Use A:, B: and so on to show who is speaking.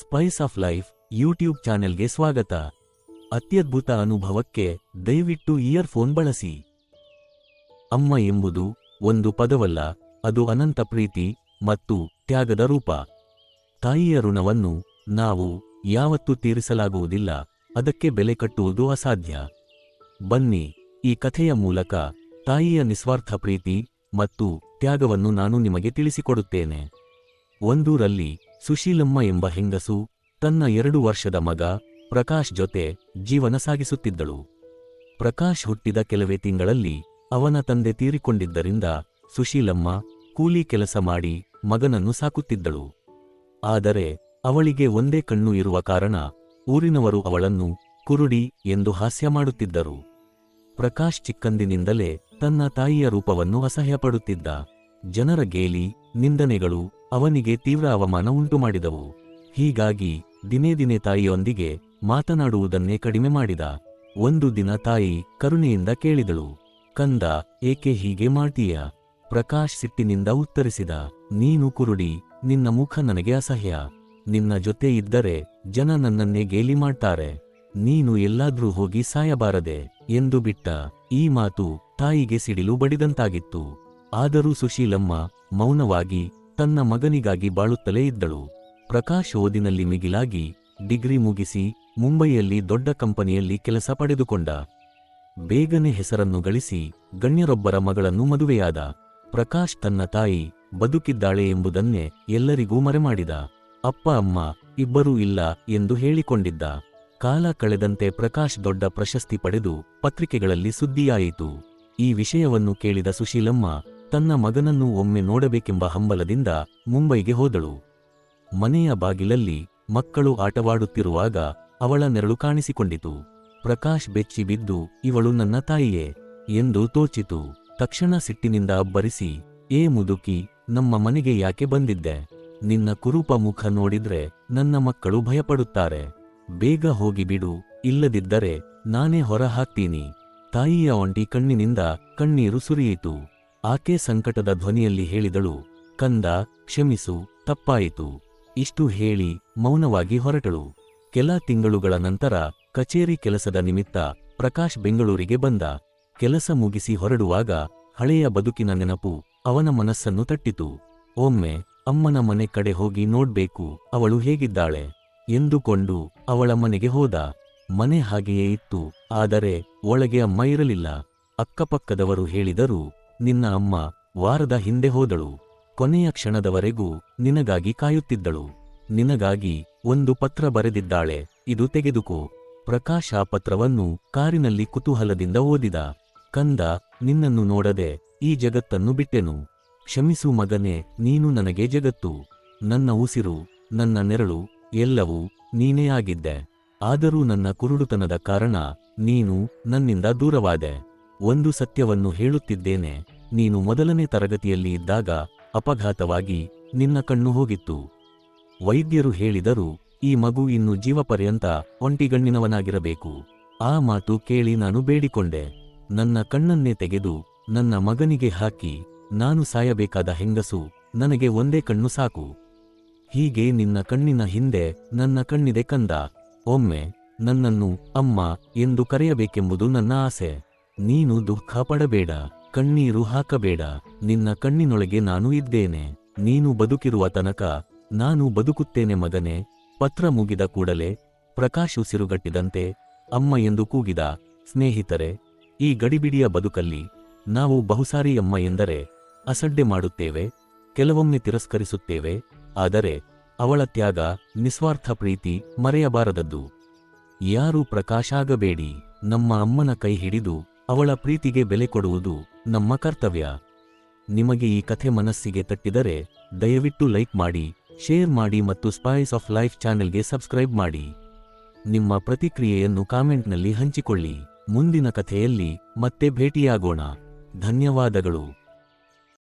A: Spice of life YouTube ಚಾನೆಲ್ಗೆ ಸ್ವಾಗತ. ಅತ್ಯದ್ಭುತ ಅನುಭವಕ್ಕೆ ದಯವಿಟ್ಟು ಇಯರ್ಫೋನ್ ಬಳಸಿ. ಅಮ್ಮ ಎಂಬುದು ಒಂದು ಪದವಲ್ಲ, ಅದು ಅನಂತ ಪ್ರೀತಿ ಮತ್ತು ತ್ಯಾಗದ ರೂಪ. ತಾಯಿಯ ಋಣವನ್ನು ನಾವು ಯಾವತ್ತೂ ತೀರಿಸಲಾಗುವುದಿಲ್ಲ, ಅದಕ್ಕೆ ಬೆಲೆ ಕಟ್ಟುವುದು ಅಸಾಧ್ಯ. ಬನ್ನಿ, ಈ ಕಥೆಯ ಮೂಲಕ ತಾಯಿಯ ನಿಸ್ವಾರ್ಥ ಪ್ರೀತಿ ಮತ್ತು ತ್ಯಾಗವನ್ನು ನಾನು ನಿಮಗೆ ತಿಳಿಸಿಕೊಡುತ್ತೇನೆ. ಒಂದೂರಲ್ಲಿ ಸುಶೀಲಮ್ಮ ಎಂಬ ಹೆಂಗಸು ತನ್ನ ಎರಡು ವರ್ಷದ ಮಗ ಪ್ರಕಾಶ್ ಜೊತೆ ಜೀವನ ಸಾಗಿಸುತ್ತಿದ್ದಳು. ಪ್ರಕಾಶ್ ಹುಟ್ಟಿದ ಕೆಲವೇ ತಿಂಗಳಲ್ಲಿ ಅವನ ತಂದೆ ತೀರಿಕೊಂಡಿದ್ದರಿಂದ ಸುಶೀಲಮ್ಮ ಕೂಲಿ ಕೆಲಸ ಮಾಡಿ ಮಗನನ್ನು ಸಾಕುತ್ತಿದ್ದಳು. ಆದರೆ ಅವಳಿಗೆ ಒಂದೇ ಕಣ್ಣು ಇರುವ ಕಾರಣ ಊರಿನವರು ಅವಳನ್ನು ಕುರುಡಿ ಎಂದು ಹಾಸ್ಯ ಮಾಡುತ್ತಿದ್ದರು. ಪ್ರಕಾಶ್ ಚಿಕ್ಕಂದಿನಿಂದಲೇ ತನ್ನ ತಾಯಿಯ ರೂಪವನ್ನು ಅಸಹ್ಯಪಡುತ್ತಿದ್ದ. ಜನರ ಗೇಲಿ, ನಿಂದನೆಗಳು ಅವನಿಗೆ ತೀವ್ರ ಅವಮಾನ ಉಂಟುಮಾಡಿದವು. ಹೀಗಾಗಿ ದಿನೇ ದಿನೇ ತಾಯಿಯೊಂದಿಗೆ ಮಾತನಾಡುವುದನ್ನೇ ಕಡಿಮೆ ಮಾಡಿದ. ಒಂದು ದಿನ ತಾಯಿ ಕರುಣೆಯಿಂದ ಕೇಳಿದಳು. ಕಂದ, ಏಕೆ ಹೀಗೆ ಮಾಡ್ತೀಯ? ಪ್ರಕಾಶ್ ಸಿಟ್ಟಿನಿಂದ ಉತ್ತರಿಸಿದ. ನೀನು ಕುರುಡಿ, ನಿನ್ನ ಮುಖ ನನಗೆ ಅಸಹ್ಯ. ನಿನ್ನ ಜೊತೆ ಇದ್ದರೆ ಜನ ನನ್ನನ್ನೇ ಗೇಲಿ ಮಾಡ್ತಾರೆ. ನೀನು ಎಲ್ಲಾದ್ರೂ ಹೋಗಿ ಸಾಯಬಾರದೆ ಎಂದು ಬಿಟ್ಟ. ಈ ಮಾತು ತಾಯಿಗೆ ಸಿಡಿಲು ಬಡಿದಂತಾಗಿತ್ತು. ಆದರೂ ಸುಶೀಲಮ್ಮ ಮೌನವಾಗಿ ತನ್ನ ಮಗನಿಗಾಗಿ ಬಾಳುತ್ತಲೇ ಇದ್ದಳು. ಪ್ರಕಾಶ್ ಓದಿನಲ್ಲಿ ಮಿಗಿಲಾಗಿ ಡಿಗ್ರಿ ಮುಗಿಸಿ ಮುಂಬೈಯಲ್ಲಿ ದೊಡ್ಡ ಕಂಪನಿಯಲ್ಲಿ ಕೆಲಸ ಪಡೆದುಕೊಂಡ. ಬೇಗನೆ ಹೆಸರನ್ನು ಗಳಿಸಿ ಗಣ್ಯರೊಬ್ಬರ ಮಗಳನ್ನು ಮದುವೆಯಾದ. ಪ್ರಕಾಶ್ ತನ್ನ ತಾಯಿ ಬದುಕಿದ್ದಾಳೆ ಎಂಬುದನ್ನೇ ಎಲ್ಲರಿಗೂ ಮರೆಮಾಡಿದ. ಅಪ್ಪ, ಅಮ್ಮ ಇಬ್ಬರೂ ಇಲ್ಲ ಎಂದು ಹೇಳಿಕೊಂಡಿದ್ದ. ಕಾಲ ಕಳೆದಂತೆ ಪ್ರಕಾಶ್ ದೊಡ್ಡ ಪ್ರಶಸ್ತಿ ಪಡೆದು ಪತ್ರಿಕೆಗಳಲ್ಲಿ ಸುದ್ದಿಯಾಯಿತು. ಈ ವಿಷಯವನ್ನು ಕೇಳಿದ ಸುಶೀಲಮ್ಮ ತನ್ನ ಮಗನನ್ನು ಒಮ್ಮೆ ನೋಡಬೇಕೆಂಬ ಹಂಬಲದಿಂದ ಮುಂಬೈಗೆ ಹೋದಳು. ಮನೆಯ ಬಾಗಿಲಲ್ಲಿ ಮಕ್ಕಳು ಆಟವಾಡುತ್ತಿರುವಾಗ ಅವಳ ನೆರಳು ಕಾಣಿಸಿಕೊಂಡಿತು. ಪ್ರಕಾಶ್ ಬೆಚ್ಚಿ ಬಿದ್ದು, ಇವಳು ನನ್ನ ತಾಯಿಯೇ ಎಂದು ತೋಚಿತು. ತಕ್ಷಣ ಸಿಟ್ಟಿನಿಂದ ಅಬ್ಬರಿಸಿ, ಏ ಮುದುಕಿ, ನಮ್ಮ ಮನೆಗೆ ಯಾಕೆ ಬಂದಿದ್ದೆ? ನಿನ್ನ ಕುರೂಪ ಮುಖ ನೋಡಿದ್ರೆ ನನ್ನ ಮಕ್ಕಳು ಭಯಪಡುತ್ತಾರೆ. ಬೇಗ ಹೋಗಿಬಿಡು ಇಲ್ಲದಿದ್ದರೆ ನಾನೇ ಹೊರಹಾಕ್ತೀನಿ. ತಾಯಿಯ ಒಂಟಿ ಕಣ್ಣಿನಿಂದ ಕಣ್ಣೀರು ಸುರಿಯಿತು. ಆಕೆ ಸಂಕಟದ ಧ್ವನಿಯಲ್ಲಿ ಹೇಳಿದಳು, ಕಂದ, ಕ್ಷಮಿಸು, ತಪ್ಪಾಯಿತು. ಇಷ್ಟು ಹೇಳಿ ಮೌನವಾಗಿ ಹೊರಟಳು. ಕೆಲ ತಿಂಗಳುಗಳ ನಂತರ ಕಚೇರಿ ಕೆಲಸದ ನಿಮಿತ್ತ ಪ್ರಕಾಶ್ ಬೆಂಗಳೂರಿಗೆ ಬಂದ. ಕೆಲಸ ಮುಗಿಸಿ ಹೊರಡುವಾಗ ಹಳೆಯ ಬದುಕಿನ ನೆನಪು ಅವನ ಮನಸ್ಸನ್ನು ತಟ್ಟಿತು. ಒಮ್ಮೆ ಅಮ್ಮನ ಮನೆ ಕಡೆ ಹೋಗಿ ನೋಡ್ಬೇಕು, ಅವಳು ಹೇಗಿದ್ದಾಳೆ? ಎಂದುಕೊಂಡು ಅವಳ ಮನೆಗೆ ಹೋದ. ಮನೆ ಹಾಗೆಯೇ ಇತ್ತು, ಆದರೆ ಒಳಗೆ ಅಮ್ಮ ಇರಲಿಲ್ಲ. ಅಕ್ಕಪಕ್ಕದವರು ಹೇಳಿದರು ನಿನ್ನ ಅಮ್ಮ ವಾರದ ಹಿಂದೆ ಹೋದಳು. ಕೊನೆಯ ಕ್ಷಣದವರೆಗೂ ನಿನಗಾಗಿ ಕಾಯುತ್ತಿದ್ದಳು. ನಿನಗಾಗಿ ಒಂದು ಪತ್ರ ಬರೆದಿದ್ದಾಳೆ. ಇದು ತೆಗೆದುಕೋ. ಪ್ರಕಾಶ ಆ ಪತ್ರವನ್ನು ಕಾರಿನಲ್ಲಿ ಕುತೂಹಲದಿಂದ ಓದಿದ. ಕಂದ, ನಿನ್ನನ್ನು ನೋಡದೆ ಈ ಜಗತ್ತನ್ನು ಬಿಟ್ಟೆನು. ಕ್ಷಮಿಸು ಮಗನೇ, ನೀನು ನನಗೆ ಜಗತ್ತು. ನನ್ನ ಉಸಿರು, ನನ್ನ ನೆರಳು, ಎಲ್ಲವೂ ನೀನೇ ಆಗಿದ್ದೆ. ಆದರೂ ನನ್ನ ಕುರುಡುತನದ ಕಾರಣ ನೀನು ನನ್ನಿಂದ ದೂರವಾದೆ. ಒಂದು ಸತ್ಯವನ್ನು ಹೇಳುತ್ತಿದ್ದೇನೆ. ನೀನು ಮೊದಲನೇ ತರಗತಿಯಲ್ಲಿ ಇದ್ದಾಗ ಅಪಘಾತವಾಗಿ ನಿನ್ನ ಕಣ್ಣು ಹೋಗಿತ್ತು. ವೈದ್ಯರು ಹೇಳಿದರು, ಈ ಮಗು ಇನ್ನು ಜೀವಪರ್ಯಂತ ಒಂಟಿಗಣ್ಣಿನವನಾಗಿರಬೇಕು. ಆ ಮಾತು ಕೇಳಿ ನಾನು ಬೇಡಿಕೊಂಡೆ. ನನ್ನ ಕಣ್ಣನ್ನೇ ತೆಗೆದು ನನ್ನ ಮಗನಿಗೆ ಹಾಕಿ, ನಾನು ಸಾಯಬೇಕಾದ ಹೆಂಗಸು, ನನಗೆ ಒಂದೇ ಕಣ್ಣು ಸಾಕು. ಹೀಗೆ ನಿನ್ನ ಕಣ್ಣಿನ ಹಿಂದೆ ನನ್ನ ಕಣ್ಣಿದೆ ಕಂದ. ಒಮ್ಮೆ ನನ್ನನ್ನು ಅಮ್ಮ ಎಂದು ಕರೆಯಬೇಕೆಂಬುದು ನನ್ನ ಆಸೆ. ನೀನು ದುಃಖ ಪಡಬೇಡ, ಕಣ್ಣೀರು ಹಾಕಬೇಡ, ನಿನ್ನ ಕಣ್ಣಿನೊಳಗೆ ನಾನು ಇದ್ದೇನೆ, ನೀನು ಬದುಕಿರುವ ತನಕ ನಾನು ಬದುಕುತ್ತೇನೆ ಮಗನೆ, ಪತ್ರ ಮುಗಿದ ಕೂಡಲೇ ಪ್ರಕಾಶ್ ಉಸಿರುಗಟ್ಟಿದಂತೆ ಅಮ್ಮ ಎಂದು ಕೂಗಿದ, ಸ್ನೇಹಿತರೆ, ಈ ಗಡಿಬಿಡಿಯ ಬದುಕಲ್ಲಿ ನಾವು ಬಹುಸಾರಿ ಅಮ್ಮ ಎಂದರೆ ಅಸಡ್ಡೆ ಮಾಡುತ್ತೇವೆ, ಕೆಲವೊಮ್ಮೆ ತಿರಸ್ಕರಿಸುತ್ತೇವೆ, ಆದರೆ ಅವಳ ತ್ಯಾಗ ನಿಸ್ವಾರ್ಥ ಪ್ರೀತಿ ಮರೆಯಬಾರದದ್ದು. ಯಾರೂ ಪ್ರಕಾಶಾಗಬೇಡಿ ನಮ್ಮ ಅಮ್ಮನ ಕೈ ಹಿಡಿದು ಅವಳ ಪ್ರೀತಿಗೆ ಬೆಲೆ ಕೊಡುವುದು ನಮ್ಮ ಕರ್ತವ್ಯ. ನಿಮಗೆ ಈ ಕಥೆ ಮನಸ್ಸಿಗೆ ತಟ್ಟಿದರೆ ದಯವಿಟ್ಟು ಲೈಕ್ ಮಾಡಿ, ಶೇರ್ ಮಾಡಿ ಮತ್ತು ಸ್ಪೈಸ್ ಆಫ್ ಲೈಫ್ ಚಾನೆಲ್ಗೆ ಸಬ್ಸ್ಕ್ರೈಬ್ ಮಾಡಿ. ನಿಮ್ಮ ಪ್ರತಿಕ್ರಿಯೆಯನ್ನು ಕಾಮೆಂಟ್ನಲ್ಲಿ ಹಂಚಿಕೊಳ್ಳಿ. ಮುಂದಿನ ಕಥೆಯಲ್ಲಿ ಮತ್ತೆ ಭೇಟಿಯಾಗೋಣ. ಧನ್ಯವಾದಗಳು.